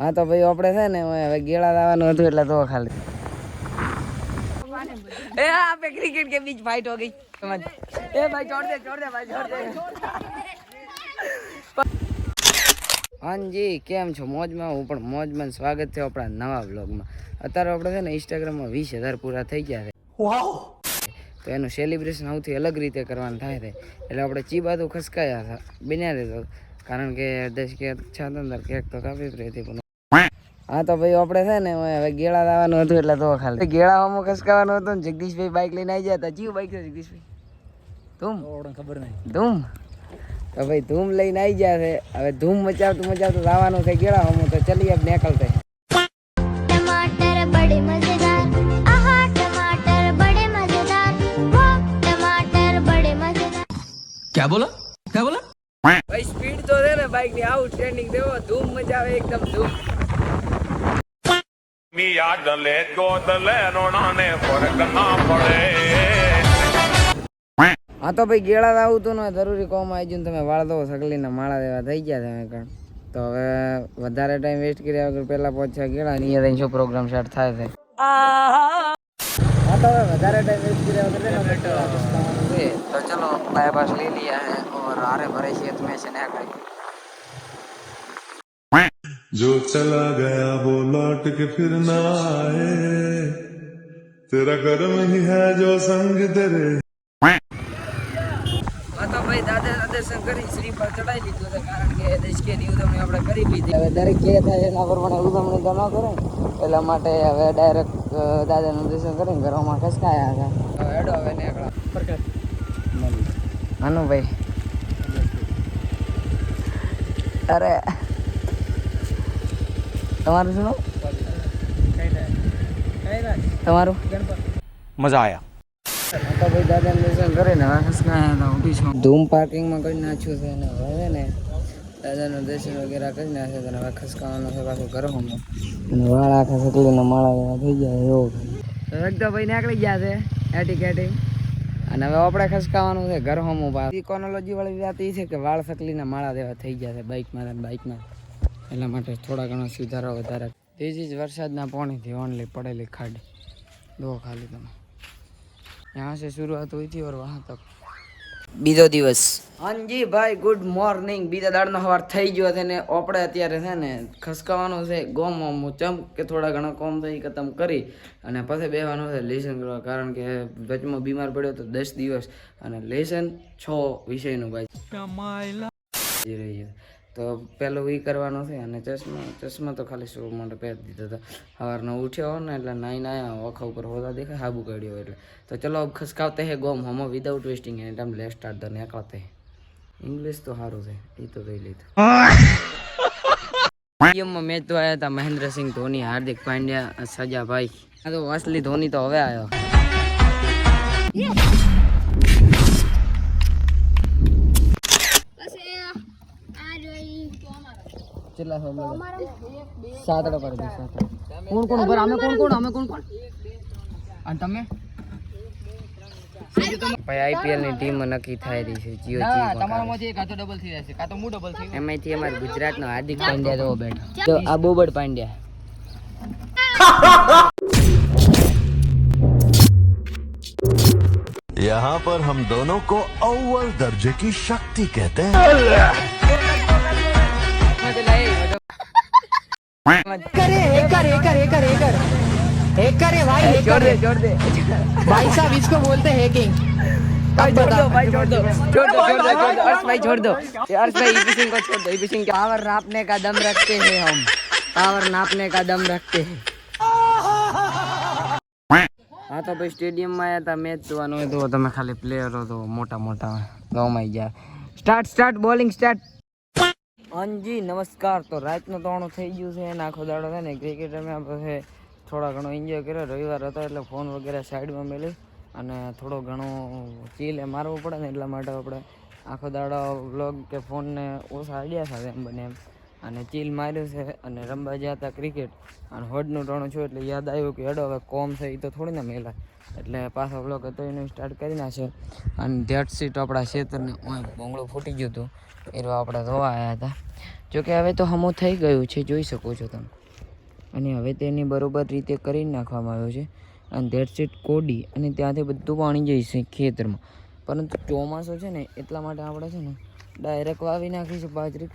હા તો ભાઈ આપણે છે ને હવે ગેળા લાવવાનું હતું એટલે તો ખાલી. એ આપે ક્રિકેટ કે બીચ ફાઇટ હો ગઈ. એ ભાઈ છોડ દે છોડ દે ભાઈ છોડ દે. હાજી કેમ છો? મોજમાં હું પણ મોજમાં સ્વાગત છે આપણા નવા બ્લોગમાં અત્યારે આપણે છે ને ઇન્સ્ટાગ્રામમાં વીસ હજાર પૂરા થઈ ગયા છે. તો એનું સેલિબ્રેશન સૌથી અલગ રીતે કરવાનું થાય છે. એટલે આપણે ચીબાતું ખસકાયા હતા. બન્યા રહેતો કારણ કે દસ કે છાતા અંદર કેક તો કાપી જ હતી પણ હા તો ભાઈ આપણે છે ને હવે ગેળા લાવવાનું હતું એટલે તો ખાલી. ગેળા અમુક ખસકાવાનું હતું ને જગદીશભાઈ બાઇક લઈને આવી જતા જીવ બાઇક છે જગદીશભાઈ? ધૂમ. ખબર નહીં. ધૂમ. તો ભાઈ ધૂમ લઈને આવી જાય હવે ધૂમ મચાવતું મચાવતું લાવવાનું છે ગેળા તો ચલી આપણે નીકળતા. ક્યાં બોલા? ક્યાં બોલા? ભાઈ સ્પીડ તો છે ને બાઇકની આવું ટ્રેનિંગ દેવો ધૂમ મજા આવે એકદમ ધૂમ. યાદ લે ગોદ લે રોણાને ફરક ના પડે. હા તો ભાઈ ગેળા આવું તો ને જરૂરી કોમ આવી ગયું તમે વાળ દો સગલીને માળા દેવા થઈ ગયા તમે કણ. તો હવે વધારે ટાઈમ વેસ્ટ કર્યા વગર પહેલા પહોંચ્યા ગેળા ની યાદ શું પ્રોગ્રામ સ્ટાર્ટ થાય છે. હા તો હવે વધારે ટાઈમ વેસ્ટ કર્યા વગર તો ચલો બાય પાસ લઈ લીયા હે ઓર આરે ભરે છે તમે છે ને जो चला गया वो लौट के फिर ना आए तेरा कर्म ही है जो संग तेरे હા તો ભાઈ દાદા દર્શન કરી શ્રી પર ચડાવી લીધું છે કારણ કે દેશ કે ઉજવણી આપણે કરી લીધી હવે દરેક જે થાય એના પ્રમાણે ઉજવણી તો ન કરે એટલા માટે હવે ડાયરેક્ટ દાદાનું દર્શન કરીને ઘરોમાં ખસકાયા હતા હવે હેડો હવે નીકળો હાનું ભાઈ અરે હવે શું તમારું? મજા છું. ધૂમ પાર્કિંગમાં કરી નાખ્યું છે અને હવે ને દાદાનું દર્શન વગેરે કરી નાખ્યું છે અને હવે ખસકાવાનું છે પાછું ઘરમાં અને વાળ આખા સકલીના માળા જેવા થઈ ગયા એવો એકદમ ભાઈ નીકળી ગયા છે એટી કેટી અને હવે આપણે ખસકાવાનું છે ઘર હોમું પાસ ઇકોનોલોજી વાળી વાત એ છે કે વાળ સકલીના માળા જેવા થઈ ગયા છે બાઇકમાં બાઇકમાં એટલા માટે થોડા ઘણા સુધારા વધારે. તે જ વરસાદના પાણીથી ઓનલી પડેલી ખાડી. દો ખાલી તમે. ત્યાં છે શરૂઆત હોય હતી વહાં તક. બીજો દિવસ. હાંજી ભાઈ ગુડ મોર્નિંગ બીજા દાડનો સવાર થઈ ગયો છે ને આપણે અત્યારે છે ને ખસકાવાનું છે ગોમ ઓમું ચમ કે થોડા ઘણા કોમ થઈ ખતમ કરી અને પછી બેહવાનું છે લેસન કરવા. કારણ કે વચમાં બીમાર પડ્યો તો દસ દિવસ. અને લેસન છ વિષયનું ભાઈ. રહી તો પેલું એ કરવાનું છે અને ચશ્મા ચશ્મા તો ખાલી શો માટે પહેરી દીધો હતા. સવારનો ઉઠ્યો ને એટલે નાઈ નાયા ઓખા ઉપર હોતા દેખાય, હાબુ કાઢ્યો એટલે. તો ચલો ખસકાવતે હે ગોમ, હમો without wasting any time let start the નેકળતે English તો સારું છે એ તો કહી લીધું. સ્ટેડિયમમાં મેચ તો આવ્યા હતા મહેન્દ્રસિંહ ધોની, હાર્દિક પાંડ્યા સજાભાઈ આ તો અસલી ધોની તો હવે આવ્યો કેટલા સૌ સાતડો કરી દે સાતડો કોણ કોણ ઉપર અમે કોણ કોણ અમે કોણ કોણ અને તમે ભાઈ આઈપીએલ ની ટીમ નક્કી થાય રહી છે જીઓ જી તમારામાંથી એક આ તો ડબલ થઈ જશે કાં તો હું ડબલ થઈ એમાંથી અમાર ગુજરાતનો હાર્દિક પાંડ્યા તો બેઠો તો આ બોબડ પાંડ્યા यहाँ पर हम दोनों को अव्वल दर्जे की शक्ति कहते हैं करे hacker hacker hacker hacker hacker है भाई छोड़ हेकर दे छोड़ दे भाई साहब इसको बोलते हैं हैकिंग भाई छोड़ दो भाई छोड़ दो छोड़ दो छोड़ दो छोड़ दो अर्श भाई छोड़ दो ये अर्श भाई ईपी सिंह को छोड़ दो ईपी सिंह पावर नापने का दम रखते हैं हम पावर नापने का दम रखते हैं હા તો ભાઈ સ્ટેડિયમમાં આવ્યા હતા મેચ જોવાનું હોય તો તમે ખાલી પ્લેયરો તો મોટા મોટા ગમાઈ ગયા સ્ટાર્ટ સ્ટાર્ટ બોલિંગ સ્ટાર્ટ હાજી, નમસ્કાર. તો રાતનું ત્રણું થઈ ગયું છે અને આખો દાડો છે ને ક્રિકેટ રમ્યા પછી થોડા ઘણો એન્જોય કર્યો. રવિવાર હતો એટલે ફોન વગેરે સાઈડમાં મેળવી અને થોડો ઘણો ચીલે મારવું પડે ને એટલા માટે આપણે આખો દાડો બ્લોગ કે ફોનને ઓછા આઈડિયા સાથે એમ બને એમ. અને ચીલ માર્યું છે અને રમવા ગયા હતા ક્રિકેટ અને હોડનું ટોણું છું એટલે યાદ આવ્યું કે હેડો, હવે કોમ છે એ તો થોડી ને મેલા એટલે પાછો બ્લોક હતો, એનું સ્ટાર્ટ કરી નાખ્યો. અને ધેટ સીટ આપણા ઓય ભોંગળું ફૂટી ગયું હતું. એવા આપણે ધોવા આવ્યા હતા. જોકે હવે તો હમું થઈ ગયું છે, જોઈ શકો છો તમે. અને હવે તેની બરોબર રીતે કરી નાખવામાં આવ્યો છે. અને ધેટ સીટ કોડી અને ત્યાંથી બધું પાણી છે ખેતરમાં. પરંતુ ચોમાસું છે ને, એટલા માટે આપણે છે ને ડાયરેક્ટ વાવી નાખીશું બાજરી